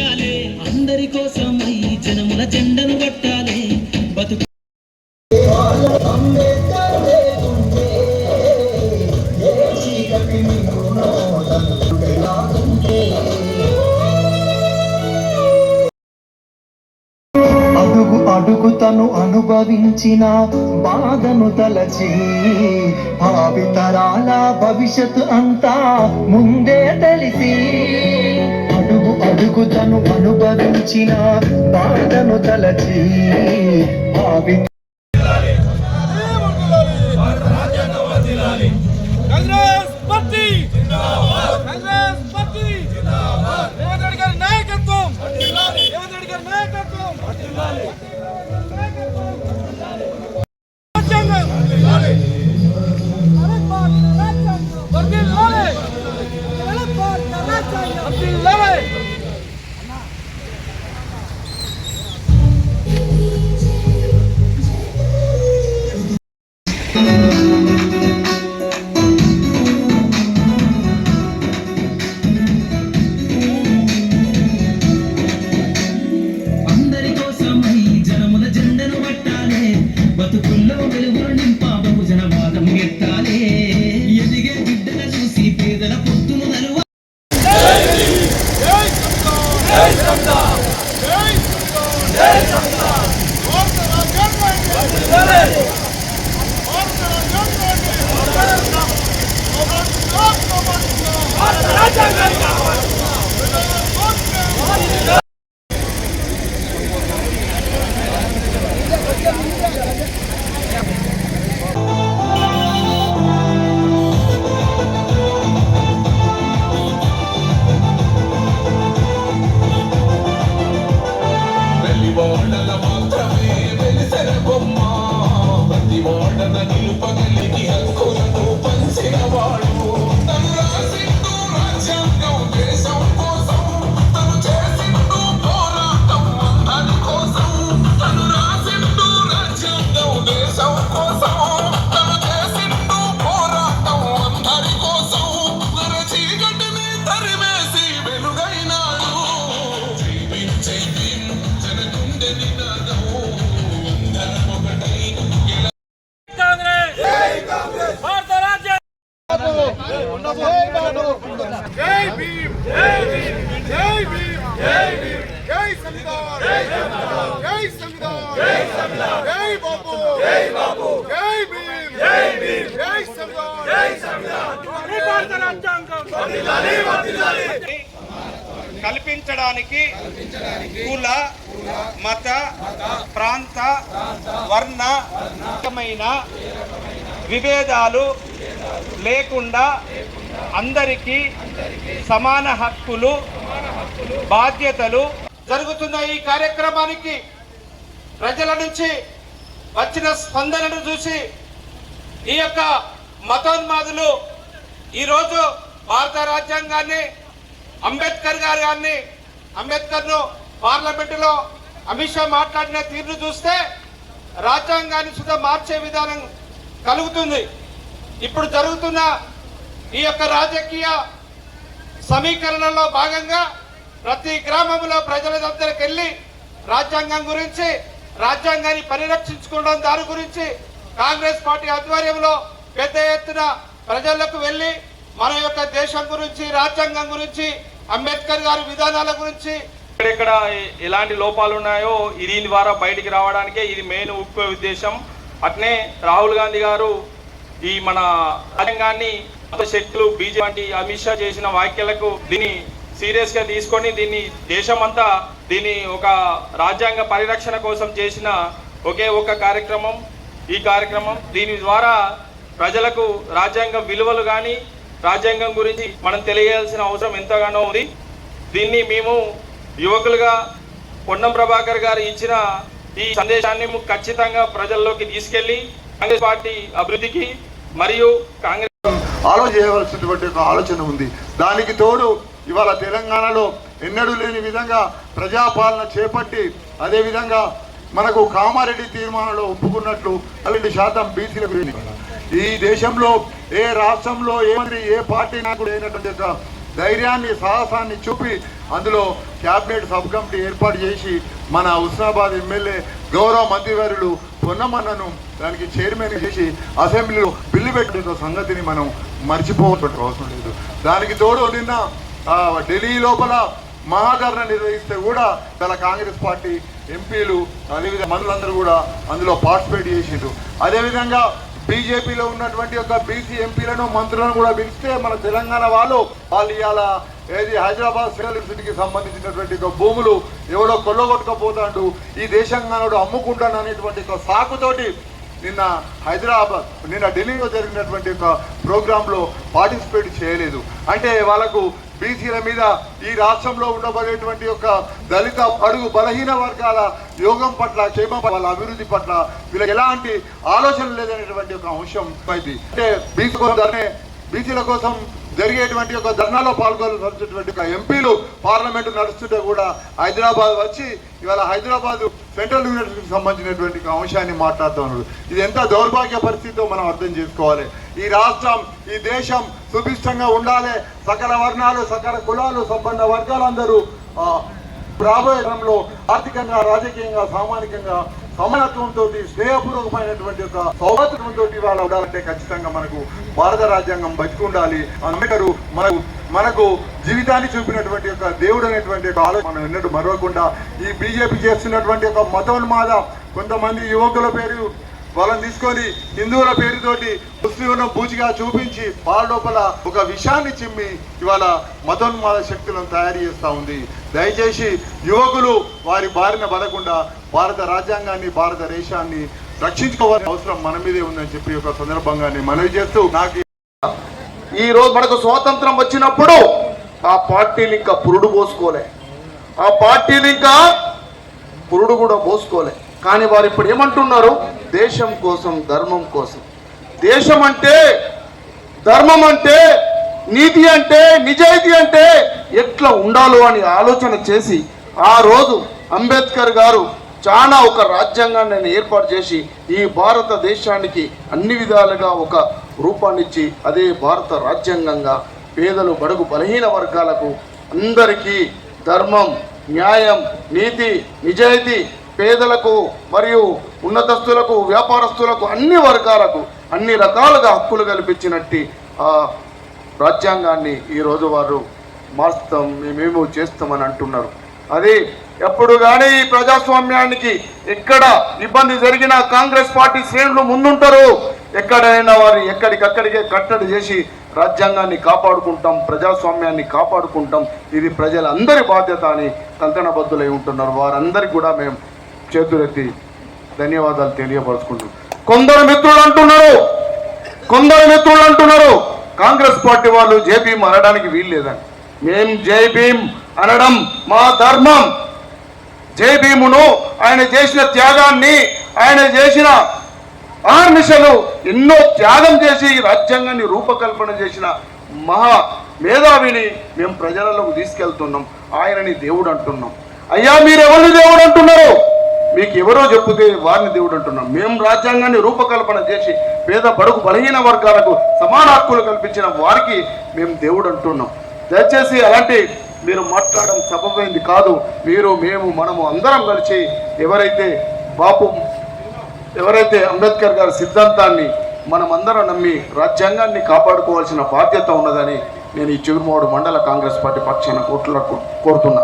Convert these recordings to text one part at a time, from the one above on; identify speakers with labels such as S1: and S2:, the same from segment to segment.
S1: చెయ్యాలి అందరి కోసం ఈ జనముల జెండను కొట్టాలే. బతుకు
S2: అడుగు అడుగు అనుభవించిన బాధను తలచి భావితరాల భవిష్యత్తు అంతా ముందే తెలిసి అడుగుతను అనుభవించిన బాధను తలచి భావి
S3: జై బాబు. జై బాబు. జై భీమ్. జై భీమ్. జై సంవిధాన్ జై సంవిధాన్ భారత రాజ్యాంగం. వర్ధిల్లాలి వర్ధిల్లాలి
S4: కల్పించడానికి కుల మత ప్రాంత వర్ణ రకమైన విభేదాలు లేకుండా అందరికీ సమాన హక్కులు బాధ్యతలు జరుగుతున్న ఈ కార్యక్రమానికి ప్రజల నుంచి వచ్చిన స్పందనను చూసి ఈ యొక్క మతోన్మాదులు ఈరోజు భారత రాజ్యాంగాన్ని అంబేద్కర్ గారు గారిని అంబేద్కర్ను పార్లమెంటులో అమిత్ షా మాట్లాడిన తీరును చూస్తే రాజ్యాంగాన్ని సుధా మార్చే విధానం కలుగుతుంది. ఇప్పుడు జరుగుతున్న ఈ యొక్క రాజకీయ సమీకరణలో భాగంగా ప్రతి గ్రామంలో ప్రజల దగ్గరికి వెళ్ళి రాజ్యాంగం గురించి రాజ్యాంగాన్ని పరిరక్షించుకోవడం దాని గురించి కాంగ్రెస్ పార్టీ ఆధ్వర్యంలో పెద్ద ఎత్తున ప్రజలకు వెళ్ళి మన యొక్క దేశం గురించి రాజ్యాంగం గురించి అంబేద్కర్ గారి విధానాల గురించి
S5: ఇక్కడ ఎలాంటి లోపాలు ఉన్నాయో దీని ద్వారా బయటికి రావడానికే ఇది మెయిన్ ముఖ్య ఉద్దేశం. అట్నే రాహుల్ గాంధీ గారు ఈ మన రాజ్యాంగాన్ని శక్తులు బీజేపీ వంటి అమిత్ షా చేసిన వ్యాఖ్యలకు దీన్ని సీరియస్గా తీసుకొని దీన్ని దేశమంతా దీన్ని ఒక రాజ్యాంగ పరిరక్షణ కోసం చేసిన ఒకే ఒక కార్యక్రమం. ఈ కార్యక్రమం దీని ద్వారా ప్రజలకు రాజ్యాంగ విలువలు కానీ రాజ్యాంగం గురించి మనం తెలియాల్సిన అవసరం ఎంతగానో ఉంది. దీన్ని మేము యువకులుగా పొన్నం ప్రభాకర్ గారు ఇచ్చిన ఈ సందేశాన్ని ఖచ్చితంగా ప్రజల్లోకి తీసుకెళ్ళి కాంగ్రెస్ పార్టీ అభివృద్ధికి మరియు కాంగ్రెస్
S6: ఆలోచన చేయవలసినటువంటి ఒక ఆలోచన ఉంది. దానికి తోడు ఇవాళ తెలంగాణలో ఎన్నడూ లేని విధంగా ప్రజాపాలన చేపట్టి అదేవిధంగా మనకు కామారెడ్డి తీర్మానంలో ఒప్పుకున్నట్లు అలాంటి శాతం బీసీల గురించి. ఈ దేశంలో ఏ రాష్ట్రంలో ఏ మంత్రి ఏ పార్టీ నాయకుడు అయినటువంటి ఒక ధైర్యాన్ని సాహసాన్ని చూపి అందులో క్యాబినెట్ సబ్ కమిటీ ఏర్పాటు చేసి మన హుస్నాబాద్ ఎమ్మెల్యే గౌరవ మంత్రివర్యులు పొన్నమన్నను దానికి చైర్మన్ చేసి అసెంబ్లీలో బిల్లు పెట్టిన సంగతిని మనం మర్చిపోవటువంటి అవసరం లేదు. దానికి తోడు నిన్న ఢిల్లీ లోపల మహాధరణ నిర్వహిస్తే కూడా చాలా కాంగ్రెస్ పార్టీ ఎంపీలు అదేవిధంగా మంత్రులందరూ కూడా అందులో పార్టిసిపేట్ చేసిండ్రు. అదేవిధంగా బీజేపీలో ఉన్నటువంటి ఒక బీసీ ఎంపీలను మంత్రులను కూడా పిలిస్తే మన తెలంగాణ వాళ్ళు వాళ్ళు ఇవాళ ఏది హైదరాబాద్ సెంట్రల్ యూనివర్సిటీకి సంబంధించినటువంటి ఒక భూములు ఎవడో కొల్లగొట్టుకపోతాడు ఈ దేశంగానుడు అమ్ముకుంటాను అనేటువంటి ఒక సాకుతోటి నిన్న హైదరాబాద్ నిన్న ఢిల్లీలో జరిగినటువంటి ఒక ప్రోగ్రాంలో పార్టిసిపేట్ చేయలేదు. అంటే వాళ్ళకు బీసీల మీద ఈ రాష్ట్రంలో ఉండబడేటువంటి యొక్క దళిత అడుగు బలహీన వర్గాల యోగం పట్ల క్షేమ వాళ్ళ అభివృద్ధి పట్ల వీళ్ళకి ఎలాంటి ఆలోచన లేదనేటువంటి ఒక అంశం అయింది అంటే బీసీ కోసం బీసీల కోసం జరిగేటువంటి ఒక ధర్నాలో పాల్గొనవలసినటువంటి ఒక ఎంపీలు పార్లమెంటు నడుస్తుంటే కూడా హైదరాబాద్ వచ్చి ఇవాళ హైదరాబాద్ సెంట్రల్ యూనివర్సిటీకి సంబంధించినటువంటి అంశాన్ని మాట్లాడుతున్నాడు ఇది ఎంత దౌర్భాగ్య పరిస్థితితో మనం అర్థం చేసుకోవాలి? ఈ రాష్ట్రం ఈ దేశం సుభిష్టంగా ఉండాలి. సకల వర్ణాలు సకల కులాలు సంబంధ వర్గాలందరూ ఆ, ఆర్థికంగా రాజకీయంగా సామాజికంగా సమానత్వంతో స్నేహపూర్వకమైనటువంటి ఒక సౌభాగ్యంతో ఇవాళ ఉండాలంటే ఖచ్చితంగా మనకు భారత రాజ్యాంగం బతికి ఉండాలి అంబేద్కర్ మనకు మనకు జీవితాన్ని చూపినటువంటి ఒక దేవుడు అనేటువంటి ఒక ఆలోచన మనం ఎన్నడూ మరవకుండా ఈ బీజేపీ చేస్తున్నటువంటి ఒక మతోన్మాద కొంతమంది యువకుల పేరు వాళ్ళని తీసుకొని హిందువుల పేరుతోటి ముస్లింలను పూజగా చూపించి వాళ్ళ లోపల ఒక విషాన్ని చిమ్మి ఇవాళ మతోన్మాద శక్తులను తయారు చేస్తూ ఉంది. దయచేసి యువకులు వారి బారిన పడకుండా భారత రాజ్యాంగాన్ని భారతదేశాన్ని రక్షించుకోవాల్సిన అవసరం మన మీదే ఉందని చెప్పి ఒక సందర్భంగా నేను మనవి చేస్తూ నాకు
S3: ఈ రోజు మనకు స్వాతంత్రం వచ్చినప్పుడు ఆ పార్టీలు ఇంకా పురుడు పోసుకోలే ఆ పార్టీలు ఇంకా పురుడు కూడా పోసుకోలే కానీ వారు ఇప్పుడు ఏమంటున్నారు? దేశం కోసం ధర్మం కోసం. దేశం అంటే ధర్మం అంటే నీతి అంటే నిజాయితీ అంటే ఎట్లా ఉండాలో అని ఆలోచన చేసి ఆ రోజు అంబేద్కర్ గారు చాలా ఒక రాజ్యాంగాన్ని ఏర్పాటు చేసి ఈ భారతదేశానికి అన్ని విధాలుగా ఒక రూపాన్నిచ్చి అదే భారత రాజ్యాంగంగా పేదలు బడుగు బలహీన వర్గాలకు అందరికీ ధర్మం న్యాయం నీతి నిజాయితీ పేదలకు మరియు ఉన్నతస్తులకు వ్యాపారస్తులకు అన్ని వర్గాలకు అన్ని రకాలుగా హక్కులు కల్పించినట్టు ఆ రాజ్యాంగాన్ని ఈరోజు వారు మార్స్తాం మేమేమో చేస్తామని అంటున్నారు. అది ఎప్పుడు కానీ ఈ ప్రజాస్వామ్యానికి ఎక్కడ ఇబ్బంది జరిగినా కాంగ్రెస్ పార్టీ శ్రేణులు ముందుంటారు. ఎక్కడైనా వారు ఎక్కడికక్కడికే కట్టడి చేసి రాజ్యాంగాన్ని కాపాడుకుంటాం ప్రజాస్వామ్యాన్ని కాపాడుకుంటాం. ఇది ప్రజలందరి బాధ్యత అని కంకణబద్దులై ఉంటున్నారు. వారందరికీ కూడా మేము చేతులెత్తి ధన్యవాదాలు తెలియపరుచుకుంటున్నాం. కొందరు మిత్రులు అంటున్నారు. కొందరు మిత్రులు అంటున్నారు. కాంగ్రెస్ పార్టీ వాళ్ళు జై భీమ్ అనడానికి వీలు లేదని. మేం జై అనడం మా ధర్మం. జై భీమును ఆయన చేసిన త్యాగాన్ని ఆయన చేసిన ఆర్మిషలు ఎన్నో త్యాగం చేసి రాజ్యాంగాన్ని రూపకల్పన చేసిన మహా మేధావిని మేము ప్రజలలోకి తీసుకెళ్తున్నాం. ఆయనని దేవుడు అంటున్నాం. అయ్యా మీరు ఎవరిని దేవుడు అంటున్నారు? మీకు ఎవరో చెప్తే వారిని దేవుడు అంటున్నాం. మేము రాజ్యాంగాన్ని రూపకల్పన చేసి పేద బడుగు బలహీన వర్గాలకు సమాన హక్కులు కల్పించిన వారికి మేము దేవుడు అంటున్నాం. దయచేసి అలాంటి మీరు మాట్లాడడం సబబైంది కాదు. మీరు మేము మనము అందరం కలిసి ఎవరైతే బాపు ఎవరైతే అంబేద్కర్ గారి సిద్ధాంతాన్ని మనమందరం నమ్మి రాజ్యాంగాన్ని కాపాడుకోవాల్సిన బాధ్యత ఉన్నదని నేను ఈ చిగురుమోడు మండల కాంగ్రెస్ పార్టీ పక్షాన కోట్లకు కోరుతున్నా.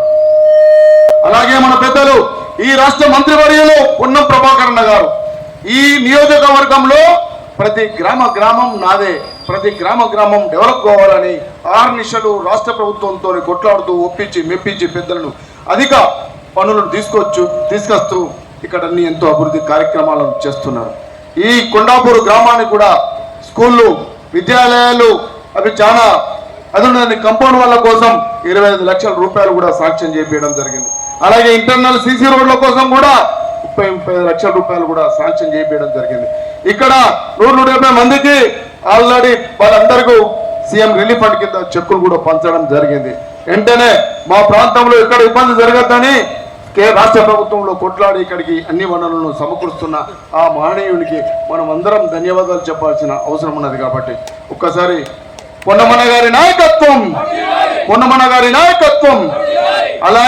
S3: అలాగే మన పెద్దలు ఈ రాష్ట్ర మంత్రివర్యులు ఉన్న ప్రభాకరణ గారు ఈ నియోజకవర్గంలో ప్రతి గ్రామ గ్రామం నాదే ప్రతి గ్రామ గ్రామం డెవలప్ కావాలని ఆరు నిషలు రాష్ట్ర ప్రభుత్వంతో కొట్లాడుతూ ఒప్పించి మెప్పించి పెద్దలను అధిక పనులను తీసుకొచ్చు తీసుకొస్తూ ఇక్కడ అన్ని ఎంతో అభివృద్ధి కార్యక్రమాలను చేస్తున్నారు. ఈ కొండాపూర్ గ్రామానికి కూడా స్కూళ్ళు విద్యాలయాలు అవి చాలా అదున్నది కంపౌండ్ వాళ్ళ కోసం ఇరవై ఐదు లక్షల రూపాయలు కూడా సాక్ష్యం చేపించడం జరిగింది. అలాగే ఇంటర్నల్ సీసీ రోడ్ల కోసం కూడా ముప్పై ముప్పై ఐదు లక్షల రూపాయలు కూడా సాంక్షన్ చేయించడం జరిగింది. ఇక్కడ నూట నూట యాభై మందికి ఆల్రెడీ వాళ్ళందరికీ సీఎం రిలీఫ్ ఫండ్ కింద చెక్కులు కూడా పంచడం జరిగింది. వెంటనే మా ప్రాంతంలో ఇక్కడ ఇబ్బంది జరగద్దని రాష్ట్ర ప్రభుత్వంలో కొట్లాడి ఇక్కడికి అన్ని వనరులను సమకూరుస్తున్న ఆ మహనీయునికి మనం అందరం ధన్యవాదాలు చెప్పాల్సిన అవసరం ఉన్నది కాబట్టి ఒక్కసారి పొన్నమన్న గారి నాయకత్వం! పొన్నమన్న గారి నాయకత్వం! అలాగే